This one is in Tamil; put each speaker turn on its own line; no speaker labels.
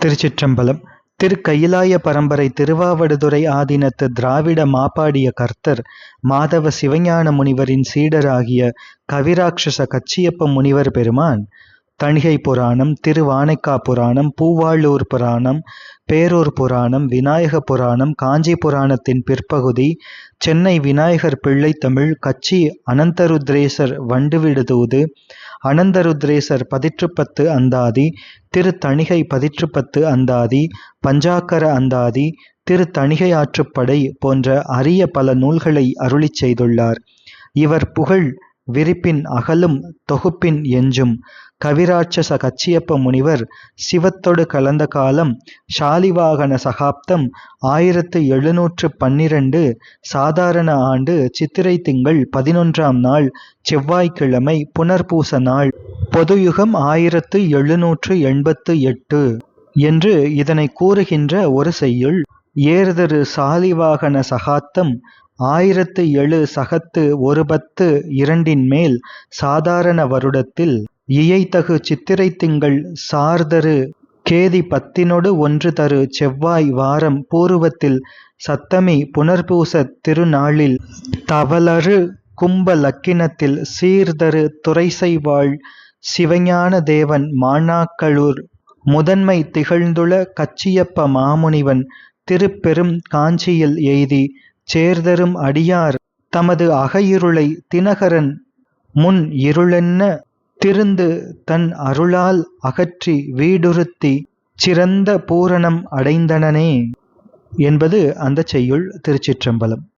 திருச்சிற்றம்பலம். திருக்கயிலாய பரம்பரை திருவாவடுதுறை ஆதீனத்து திராவிட மாப்பாடிய கர்த்தர் மாதவ சிவஞான முனிவரின் சீடராகிய கவிராட்சச கச்சியப்ப முனிவர் பெருமான் தணிகை புராணம் திருவானைக்கா புராணம் பூவாளூர் புராணம் பேரூர் புராணம் விநாயக புராணம் காஞ்சி புராணத்தின் பிற்பகுதி சென்னை விநாயகர் பிள்ளை தமிழ் கச்சி அனந்தருத்ரேசர் வண்டுவிடுதூது அனந்தருத்ரேசர் பதிற்றுப்பத்து அந்தாதி திரு தணிகை பதிற்றுப்பத்து அந்தாதி பஞ்சாக்கர அந்தாதி திரு தணிகை ஆற்றுப்படை போன்ற அரிய பல நூல்களை அருளிச் செய்துள்ளார். இவர் புகழ் விரிப்பின் அகலும் தொகுப்பின் எஞ்சும் கவிராட்சச கச்சியப்ப முனிவர் சிவத்தொடு கலந்த காலம் ஷாலிவாகன சகாப்தம் ஆயிரத்து எழுநூற்று பன்னிரண்டு சாதாரண ஆண்டு சித்திரை திங்கள் பதினொன்றாம் நாள் செவ்வாய்க்கிழமை புனர்பூச நாள். பொதுயுகம் ஆயிரத்து எழுநூற்று எண்பத்து எட்டு என்று இதனை கூறுகின்ற ஒரு செய்யுள். ஏறுதரு சாலிவாகன சகாத்தம் ஆயிரத்து எழு சகத்து ஒரு பத்து இரண்டின் மேல் சாதாரண வருடத்தில் இயைதகு சித்திரை திங்கள் சார்தரு கேதி பத்தினொடு ஒன்று தரு செவ்வாய் வாரம் பூர்வத்தில் சத்தமி புனர்பூச திருநாளில் தவளரு கும்ப லக்கினத்தில் சீர்தரு துறைசைவாழ் சிவஞான தேவன் மாணாக்களூர் முதன்மை திகழ்ந்துள கச்சியப்ப மாமுனிவன் திருப்பெரும் காஞ்சியில் எய்தி சேர்தரும் அடியார் தமது அகையிருளை தினகரன் முன் இருளென்ன திருந்து தன் அருளால் அகற்றி வீடுறுத்தி சிறந்த பூரணம் அடைந்தனனே. என்பது அந்த செய்யுள் திருச்சிற்றம்பலம்.